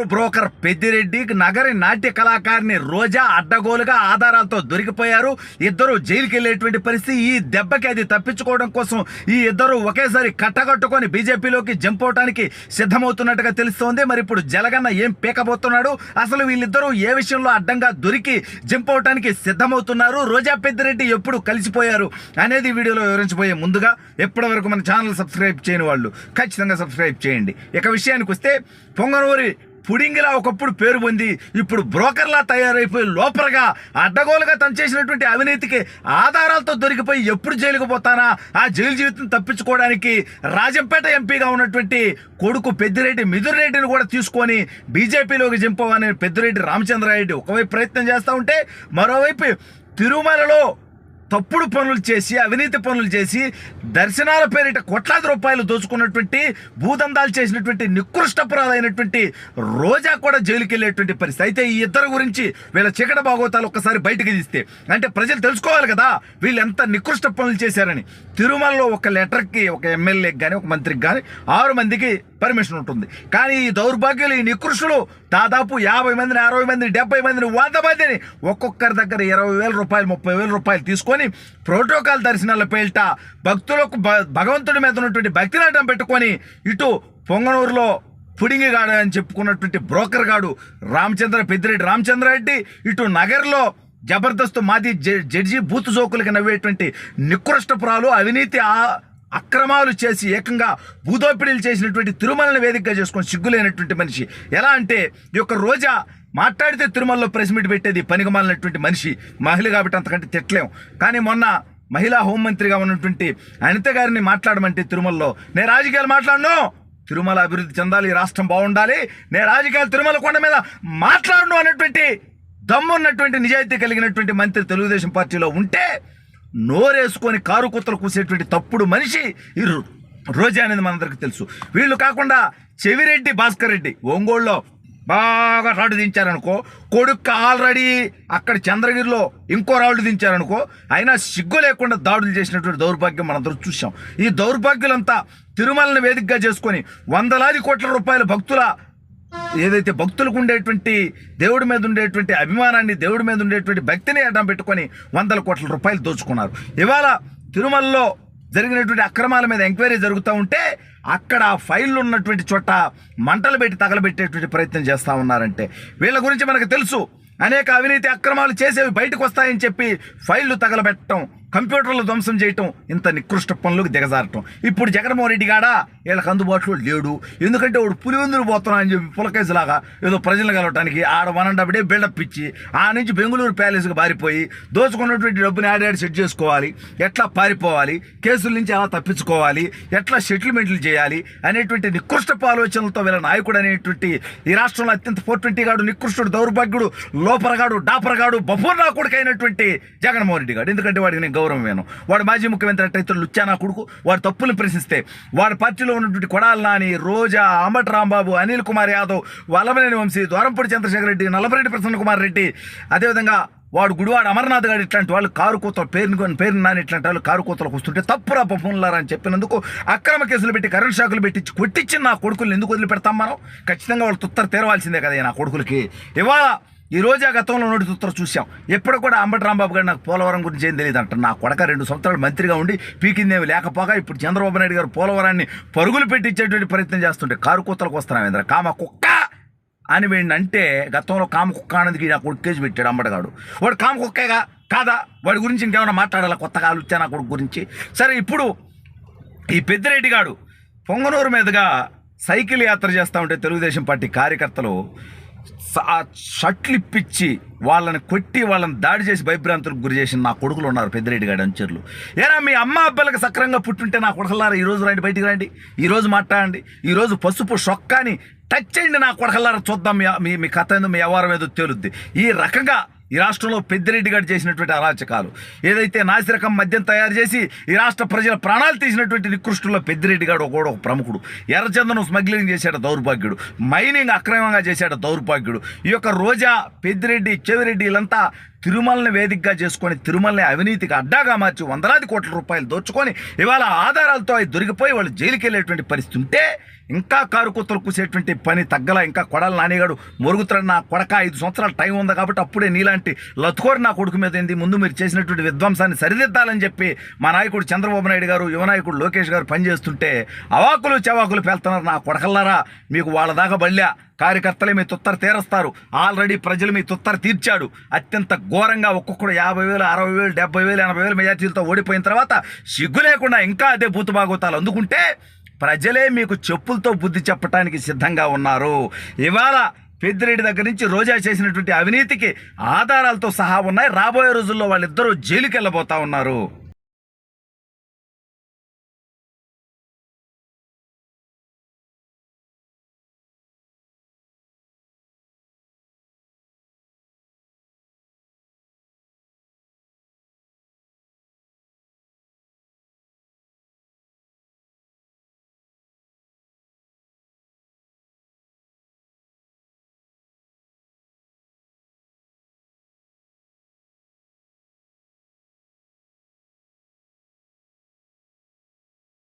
Punganur broker Peddireddy Nagari నాట్య కళాకారిణి రోజా అడ్డగోలుగా ఆధారాలతో దొరికిపోయారు. ఇద్దరు జైలుకి వెళ్ళేటువంటి పరిస్థితి ఈ దెబ్బకి అది తప్పించుకోవడం కోసం ఈ ఇద్దరు ఒకేసారి కట్టగట్టుకొని బీజేపీలోకి జంప్ అవడానికి సిద్ధమవుతున్నట్టుగా తెలుస్తోంది. మరి ఇప్పుడు జలగన్న ఏం పీకబోతున్నాడు? అసలు వీళ్ళిద్దరూ ఏ విషయంలో అడ్డంగా దొరికి జంప్ అవడానికి సిద్ధమవుతున్నారు? రోజా పెద్దిరెడ్డి ఎప్పుడు కలిసిపోయారు అనేది వీడియోలో వివరించబోయే ముందుగా ఎప్పటి వరకు మన ఛానల్ సబ్స్క్రైబ్ చేయని వాళ్ళు ఖచ్చితంగా సబ్స్క్రైబ్ చేయండి. ఇక విషయానికి వస్తే పొంగనూరి పుడింగిలా ఒకప్పుడు పేరు పొంది ఇప్పుడు బ్రోకర్లా తయారైపోయి లోపలగా అడ్డగోలుగా తను చేసినటువంటి అవినీతికి ఆధారాలతో దొరికిపోయి ఎప్పుడు జైలుకు పోతానా? ఆ జైలు జీవితం తప్పించుకోవడానికి రాజంపేట ఎంపీగా ఉన్నటువంటి కొడుకు పెద్దిరెడ్డి మిథురెడ్డిని కూడా తీసుకొని బీజేపీలోకి జింపవని పెద్దిరెడ్డి రామచంద్రారెడ్డి ఒకవైపు ప్రయత్నం చేస్తూ ఉంటే మరోవైపు తిరుమలలో తప్పుడు పనులు చేసి అవినీతి పనులు చేసి దర్శనాల పేరిట కోట్లాది రూపాయలు దోచుకున్నటువంటి భూదందాలు చేసినటువంటి నికృష్టపురాలైనటువంటి రోజా కూడా జైలుకి వెళ్ళేటువంటి పరిస్థితి. అయితే ఈ ఇద్దరు గురించి వీళ్ళ చీకట భాగవతాలు ఒక్కసారి బయటకు తీస్తే అంటే ప్రజలు తెలుసుకోవాలి కదా వీళ్ళు ఎంత నికృష్ట పనులు చేశారని. తిరుమలలో ఒక లెటర్కి ఒక ఎమ్మెల్యేకి కానీ ఒక మంత్రికి కానీ ఆరు మందికి పర్మిషన్ ఉంటుంది. కానీ ఈ దౌర్భాగ్యులు ఈ నికృషులు దాదాపు యాభై మందిని అరవై మందిని డెబ్బై మందిని వంద మందిని ఒక్కొక్కరి దగ్గర ఇరవై వేల రూపాయలు ముప్పై వేల రూపాయలు తీసుకొని ప్రోటోకాల్ దర్శనాల పేరిట భక్తులకు భ- భగవంతుడి మీద ఉన్నటువంటి భక్తినాటం పెట్టుకొని ఇటు పొంగనూరులో పుడింగిగాడు అని చెప్పుకున్నటువంటి బ్రోకర్ గాడు రామచంద్ర పెద్దిరెడ్డి రామచంద్రారెడ్డి ఇటు నగర్లో జబర్దస్త్ మాది జడ్జి బూత్ జోకులకి నవ్వేటువంటి నికృష్టపురాలు అవినీతి ఆ- అక్రమాలు చేసి ఏకంగా భూదోపిడీలు చేసినటువంటి తిరుమలని వేదికగా చేసుకొని సిగ్గులేనటువంటి మనిషి. ఎలా అంటే ఈ యొక్క రోజా మాట్లాడితే తిరుమలలో ప్రెస్ మీట్ పెట్టేది పనికిమాలినటువంటి మనిషి. మహిళ కాబట్టి అంతకంటే తిట్టలేం. కానీ మొన్న మహిళా హోంమంత్రిగా ఉన్నటువంటి అనిత గారిని మాట్లాడమంటే తిరుమలలో నేను రాజకీయాలు మాట్లాడను. తిరుమల అభివృద్ధి చెందాలి రాష్ట్రం బాగుండాలి. నేను రాజకీయాలు తిరుమల కొండ మీద మాట్లాడను అనేటువంటి దమ్మున్నటువంటి నిజాయితీ కలిగినటువంటి మంత్రి తెలుగుదేశం పార్టీలో ఉంటే నోరేసుకొని కారు కుత్తలు కూసేటువంటి తప్పుడు మనిషి ఈ రోజా అనేది మనందరికి తెలుసు. వీళ్ళు కాకుండా చెవిరెడ్డి భాస్కర్ రెడ్డి ఒంగోలులో బాగా రాడు దించారనుకో కొడుకు ఆల్రెడీ అక్కడ చంద్రగిరిలో ఇంకో రాళ్ళు దించారనుకో అయినా సిగ్గు లేకుండా దాడులు చేసినటువంటి దౌర్భాగ్యం మనందరూ చూసాం ఈ దౌర్భాగ్యులంతా తిరుమలని వేదికగా చేసుకొని వందలాది కోట్ల రూపాయల భక్తుల ఏదైతే భక్తులకు ఉండేటువంటి దేవుడి మీద ఉండేటువంటి అభిమానాన్ని దేవుడి మీద ఉండేటువంటి భక్తిని అడ్డం పెట్టుకొని వందల కోట్ల రూపాయలు దోచుకున్నారు. ఇవాళ తిరుమలలో జరిగినటువంటి అక్రమాల మీద ఎంక్వైరీ జరుగుతూ ఉంటే అక్కడ ఫైళ్ళు ఉన్నటువంటి చోట మంటలు పెట్టి తగలబెట్టేటువంటి ప్రయత్నం చేస్తూ ఉన్నారంటే. వీళ్ళ గురించి మనకు తెలుసు. అనేక అవినీతి అక్రమాలు చేసేవి బయటకు వస్తాయని చెప్పి ఫైళ్ళు తగలబెట్టడం కంప్యూటర్లు ధ్వంసం చేయటం ఇంత నికృష్ట పనులకు దిగజారటం. ఇప్పుడు జగన్మోహన్ రెడ్డి గాడా వీళ్ళకి అందుబాటులో లేడు. ఎందుకంటే వాడు పులివెందులు పోతున్నా అని చెప్పి పులకేసులాగా ఏదో ప్రజలను కలవటానికి ఆడ వన్ అండ్ అప్పుడే బిల్డప్ ఇచ్చి ఆ నుంచి బెంగళూరు ప్యాలెస్కి పారిపోయి దోచుకున్నటువంటి డబ్బుని ఆడాడి సెట్ చేసుకోవాలి. ఎట్లా పారిపోవాలి? కేసుల నుంచి ఎలా తప్పించుకోవాలి? ఎట్లా సెటిల్మెంట్లు చేయాలి? అనేటువంటి నికృష్టపు ఆలోచనలతో వీళ్ళ నాయకుడు అనేటువంటి ఈ రాష్ట్రంలో అత్యంత ఫోర్ ట్వంటీ గాడు నికృష్టుడు దౌర్భాగ్యుడు లోపరగాడు డాపరగాడు బఫూర్ నా అయినటువంటి జగన్మోహన్ రెడ్డి గారు ఎందుకంటే వాడికి నేను గౌరవం వేను వాడు మాజీ ముఖ్యమంత్రి అట్టయితే లుచ్చానా కొడుకు. వాడు తప్పులు ప్రశ్నిస్తే వాడి పార్టీలో ఉన్నటువంటి కొడాల నాని రోజా అంబటి రాంబాబు అనిల్ కుమార్ యాదవ్ వల్లభనేని వంశీ ద్వారంపూడి చంద్రశేఖర్ రెడ్డి నల్లపరెడ్డి ప్రసన్న కుమార్ రెడ్డి అదేవిధంగా వాడు గుడివాడు అమర్నాథ్ గారు ఇట్లాంటి వాళ్ళు కారు కూతలు పేరుని పేరు నాని ఇట్లాంటి వాళ్ళు కారు కూతలకు వస్తుంటే తప్పురా పంపులారా అని చెప్పినందుకు అక్రమ కేసులు పెట్టి కరెంట్ షాకులు పెట్టి కొట్టించి నా కొడుకులు ఎందుకు వదిలిపెడతాం మనం? ఖచ్చితంగా వాళ్ళు తుత్తర తీరవాల్సిందే కదా నా కొడుకులకి. ఇవాళ ఈ రోజా ఆ గతంలో నోటి సూత్రం చూసాం ఎప్పుడు కూడా అంబటి రాంబాబు గారు నాకు పోలవరం గురించి ఏం తెలియదు అంటారు నా కొడక రెండు సంవత్సరాలు మంత్రిగా ఉండి పీకిందేమి లేకపోగా ఇప్పుడు చంద్రబాబు నాయుడు గారు పోలవరాన్ని పరుగులు పెట్టించేటువంటి ప్రయత్నం చేస్తుంటే కారు కూతలకు వస్తున్నాం కామ కుక్క అని వీడిని అంటే గతంలో కామ కుక్క అనేది నాకు కొడుకు పెట్టాడు అంబటగాడు వాడు కామ కుక్కేగా కాదా? వాడి గురించి ఇంకేమైనా మాట్లాడాలా? కొత్తగా ఆలోచన నా కొడుకు గురించి? సరే ఇప్పుడు ఈ పెద్దిరెడ్డి గాడు పొంగనూరు మీదుగా సైకిల్ యాత్ర చేస్తూ ఉంటే తెలుగుదేశం పార్టీ కార్యకర్తలు ఆ షట్లు ఇప్పించి వాళ్ళని కొట్టి వాళ్ళని దాడి చేసి భయభ్రాంతులకు గురి చేసిన నా కొడుకులు ఉన్నారు పెద్దిరెడ్డి గారి అంచర్లు ఏనా మీ అమ్మ అబ్బాయిలకు సక్రంగా పుట్టుంటే నా కొడకల్లారా? ఈరోజు రండి బయటికి రండి. ఈరోజు మాట్లాడండి. ఈరోజు పసుపు షొక్కాని టచ్ చేయండి నా కొడకల్లారా? చూద్దాం మీ మీ మీ కథ ఏందో మీ వ్యవహారం ఏదో తేలుద్ది. ఈ రకంగా ఈ రాష్ట్రంలో పెద్దిరెడ్డి గారు చేసినటువంటి అరాచకాలు ఏదైతే నాసిరకం మద్యం తయారు చేసి ఈ రాష్ట్ర ప్రజల ప్రాణాలు తీసినటువంటి నికృష్టుల్లో పెద్దిరెడ్డి గారు కూడా ఒక ప్రముఖుడు. ఎర్రచందనం స్మగ్లింగ్ చేశాడు దౌర్భాగ్యుడు. మైనింగ్ అక్రమంగా చేశాడు దౌర్భాగ్యుడు. ఈ యొక్క రోజా పెద్దిరెడ్డి చెవిరెడ్డి వీళ్ళంతా తిరుమలని వేదికగా చేసుకొని తిరుమలని అవినీతికి అడ్డాగా మార్చి వందలాది కోట్ల రూపాయలు దోచుకొని ఇవాళ ఆధారాలతో అవి దొరికిపోయి వాళ్ళు జైలుకి వెళ్ళేటువంటి పరిస్థితి ఉంటే ఇంకా కారు కుత్తలు కూసేటువంటి పని తగ్గల ఇంకా కొడాలి నానిగాడు మొరుగుతున్నాడు నా కొడక ఐదు సంవత్సరాల టైం ఉంది కాబట్టి అప్పుడే నీలాంటి లతుకోరు నా కొడుకు మీద ఏంది? ముందు మీరు చేసినటువంటి విధ్వంసాన్ని సరిదిద్దాలని చెప్పి మా నాయకుడు చంద్రబాబు నాయుడు గారు యువనాయకుడు లోకేష్ గారు పనిచేస్తుంటే అవాకులు చవాకులు పేలుతున్నారు నా కొడకల్లారా. మీకు వాళ్ళ దాకా బళ్ళా. కార్యకర్తలే మీ తుత్తర తీరుస్తారు. ఆల్రెడీ ప్రజలు మీ తుత్తర తీర్చాడు. అత్యంత ఘోరంగా ఒక్కొక్కడు యాభై వేలు అరవై వేలు డెబ్బై వేలు ఎనభై వేలు మెజార్టీలతో ఓడిపోయిన తర్వాత సిగ్గు లేకుండా ఇంకా అదే బూతు బాగోతాలు అందుకుంటే ప్రజలే మీకు చెప్పులతో బుద్ధి చెప్పడానికి సిద్ధంగా ఉన్నారు. ఇవాళ పెద్దిరెడ్డి దగ్గర నుంచి రోజా చేసినటువంటి అవినీతికి ఆధారాలతో సహా ఉన్నాయి. రాబోయే రోజుల్లో వాళ్ళిద్దరూ జైలుకి వెళ్ళబోతా ఉన్నారు.